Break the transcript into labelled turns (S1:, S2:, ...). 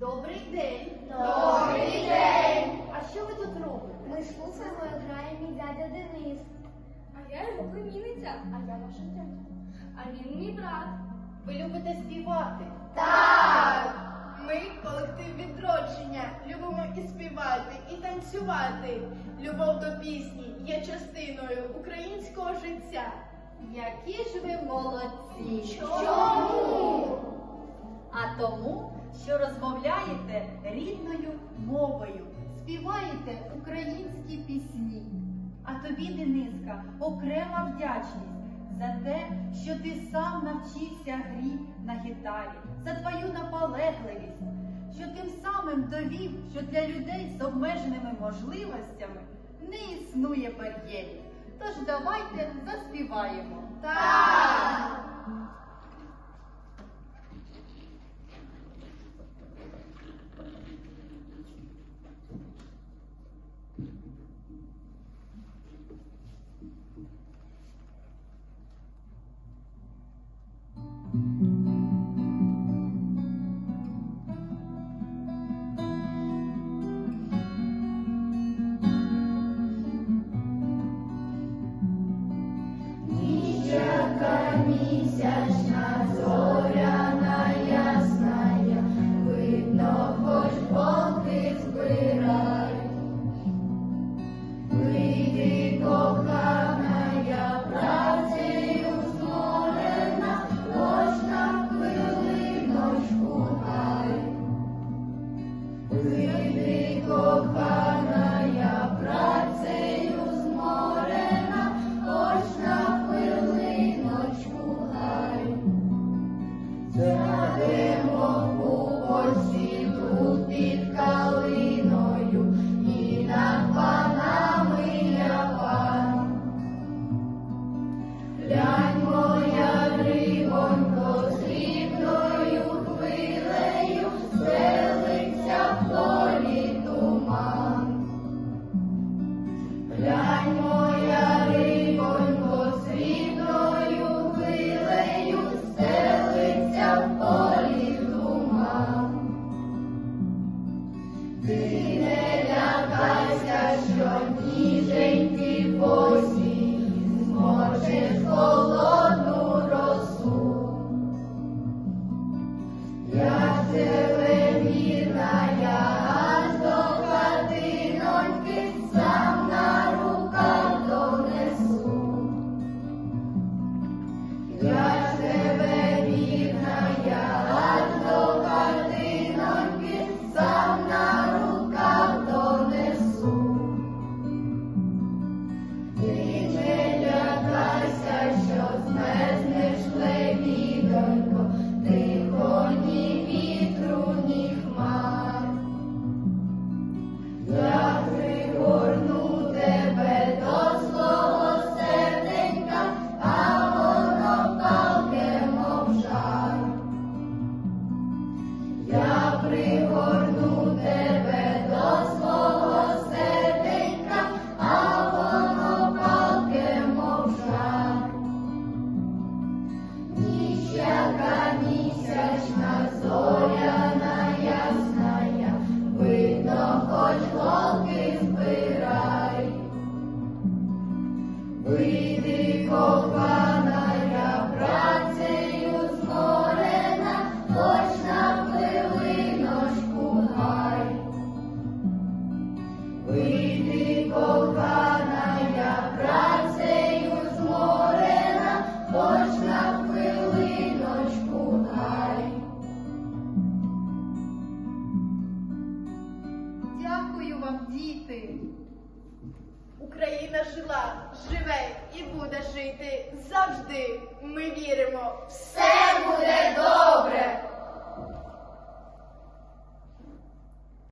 S1: Добрий день.
S2: Добрий день.
S1: А що ви тут робите?
S2: Ми слухаємо і грає мій дядя Денис.
S3: А я його племінниця, а я ваша тетя. А він мій брат.
S1: Ви любите співати?
S2: Так.
S4: Ми колектив відродження. Любимо і співати, і танцювати. Любов до пісні є частиною українського життя.
S1: Які ж ви молодці!
S2: Чому?
S1: А тому, що розмовляєте рідною мовою, співаєте українські пісні. А тобі, Дениска, окрема вдячність за те, що ти сам навчився грі на гітарі, за твою наполегливість, що тим самим довів, що для людей з обмеженими можливостями не існує бар'єрів. Тож давайте заспіваємо.
S4: Так!
S2: We may go
S1: uy, вам, діти!
S4: Україна жила, живе і буде жити завжди. Ми віримо.
S2: Все буде добре.